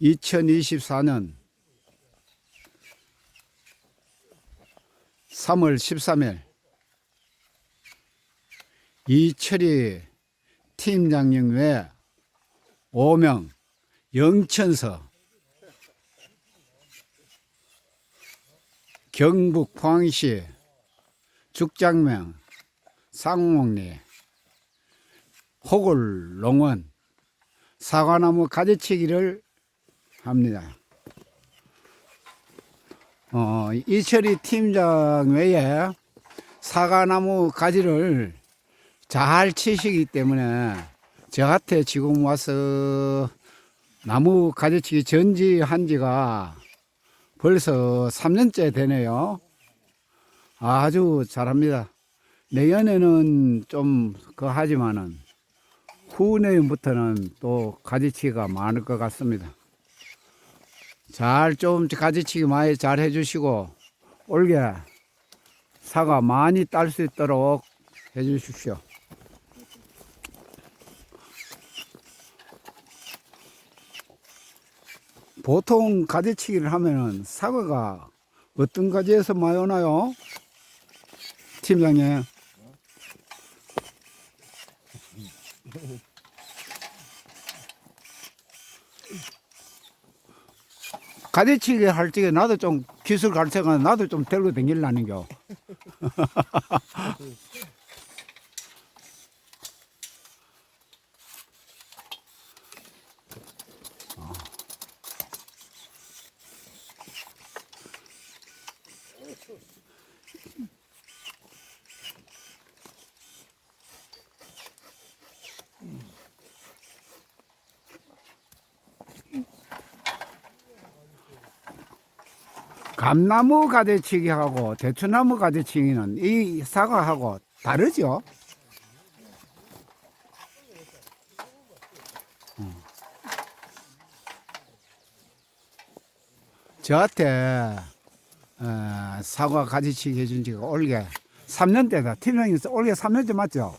2024년 3월 13일 이철이 팀장님 외 5명 영천서 경북 포항시 죽장명 쌍목리 호골 농원 사과나무 가지치기를 합니다. 어, 이철이 팀장 외에 사과나무 가지를 잘 치시기 때문에 저한테 지금 와서 나무 가지치기 전지한 지가 벌써 3년째 되네요. 아주 잘합니다. 내년에는 좀 그 하지만은 후내년부터는 또 가지치기가 많을 것 같습니다. 잘 좀 가지치기 많이 잘 해주시고 올게 사과 많이 딸 수 있도록 해주십시오. 보통 가지치기를 하면은 사과가 어떤 가지에서 많이 오나요? 팀장님. 가지치기 할 적에 나도 좀 기술 가르쳐가 나도 좀 들고 다닐라는겨. 감나무 가지치기하고 대추나무 가지치기는 이 사과하고 다르죠? 음. 저한테 어, 사과 가지치기 해준 지가 올게 3년째다. 팀장님 올게 3년째 맞죠?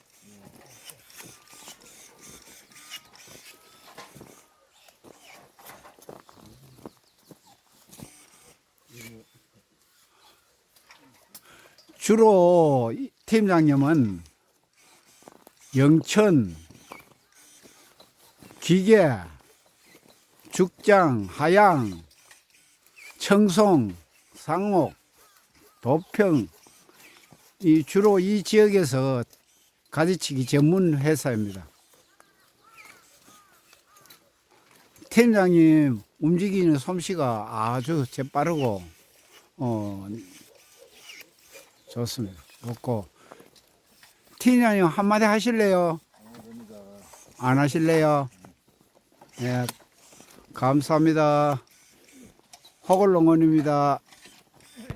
주로 이 팀장님은 영천, 기계, 죽장, 하양, 청송, 상옥, 도평 이 주로 이 지역에서 가지치기 전문 회사입니다. 팀장님 움직이는 솜씨가 아주 재빠르고 어, 좋습니다. 좋고 팀장님 한마디 하실래요? 안 하실래요? 네, 감사합니다. 허골농원입니다.